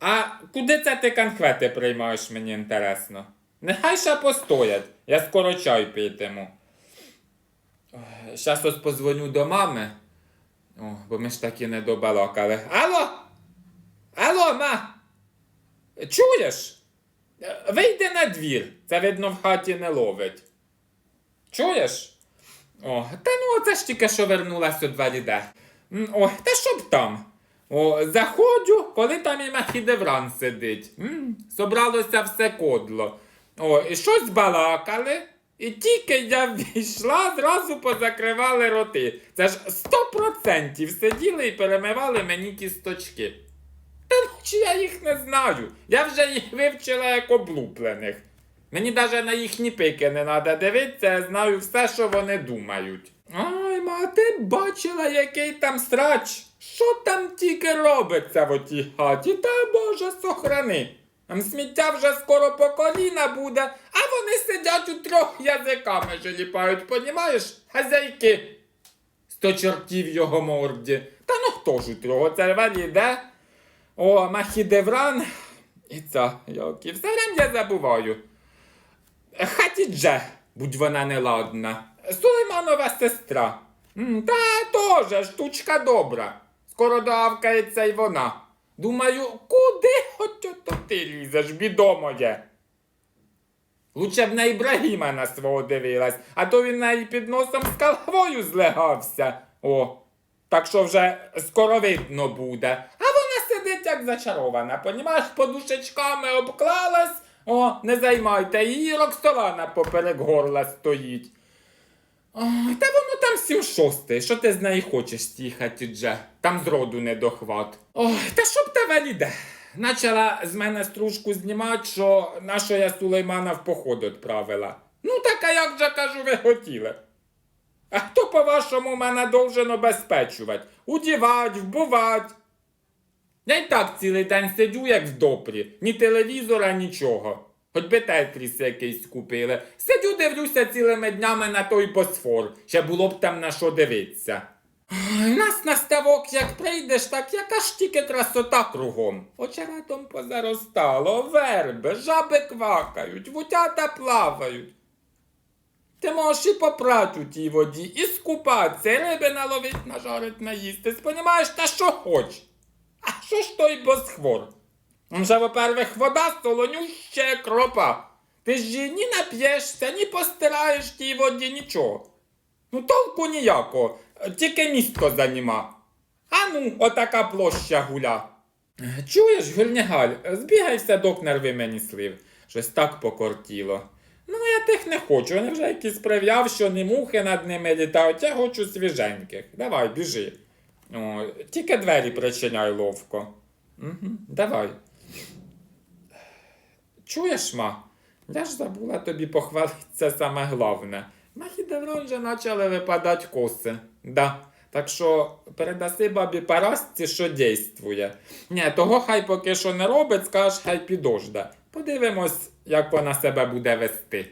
А куди це ти конфети приймаєш, мені інтересно? Нехай ще постоять, я скоро чай питиму. Щас ось позвоню до мами. О, бо ми ж таки не добалакали. Алло? Алло, ма! Чуєш? Вийди на двір. Це видно в хаті не ловить. Чуєш? О, та ну це ж тільки що вернулась у двері де. М, О, та щоб там. О, заходжу, коли там і Махідевран сидить. М, собралося все кодло. О, і щось балакали. І тільки я війшла, зразу позакривали роти. Це ж сто процентів сиділи і перемивали мені кісточки. Та ну чи я їх не знаю. Я вже їх вивчила як облуплених. Мені навіть на їхні пики не треба дивитися, я знаю все, що вони думають. Ай, ма, ти бачила, який там срач? Що там тільки робиться в отій хаті? Та Боже, сохрани. Там сміття вже скоро по коліна буде, а вони сидять у трьох язиками желіпають, понімаєш? Хазяйки. Сто чортів його морді. Та ну хто ж у трьох? Це йде? О, Махідевран. І це, йоки, все время я забуваю. Хатідже, будь вона неладна. Сулейманова сестра. Та теж штучка добра. Скоро доавкається й вона. Думаю, куди хоч ото ти лізеш, бідо моє? Лучше б на Ібрагіма на свого дивилась, а то він на її під носом з калвою злегався. О, так що вже скоро видно буде. А вона сидить як зачарована, понімаєш, подушечками обклалась. О, не займайте, її Роксолана поперек горла стоїть. Ой, та воно там сім шостий. Що ти з неї хочеш тій хаті дже? Там зроду не дохват. Ой, та щоб тебе іде. Начала з мене стружку знімати, що на що я Сулеймана в поход відправила. Ну так а як же кажу, ви хотіли. А хто, по-вашому, мене должен обезпечувати? Удівать, вбивать. Я й так цілий день сиджу, як в допрі, ні телевізора, нічого. Хоч би тетріс якийсь купили. Сидю, дивлюся цілими днями на той босфор. Ще було б там на що дивитися. Ой, нас на ставок, як прийдеш, так яка ж тільки красота кругом. Очеретом позаростало, верби, жаби квакають, вутята плавають. Ти можеш і попрати у тій воді, і скупатися, і риби наловить, нажарить, наїсти. Понімаєш, та що хоч. А що ж той босхвор? Вже, во-первых, вода солонюща кропа. Ти ж її ні нап'єшся, ні постираєш тій воді, нічого. Ну, толку ніякого, тільки місто заніма. А ну, отака площа гуля. Чуєш, Гульнягаль, збігай в садок мені слив. Щось так покортіло. Ну, я тих не хочу, вони вже якісь прив'яв, що не мухи над ними літають, я хочу свіженьких. Давай, біжи. О, тільки двері причиняй ловко. Угу, давай. Чуєш, ма? Я ж забула тобі похвалити це саме головне. На хідеврон вже почали випадати коси. Да. Так що передаси бабі Парасці, що дійствує. Ні, того хай поки що не робить, скаж, хай підожде. Подивимось, як вона себе буде вести.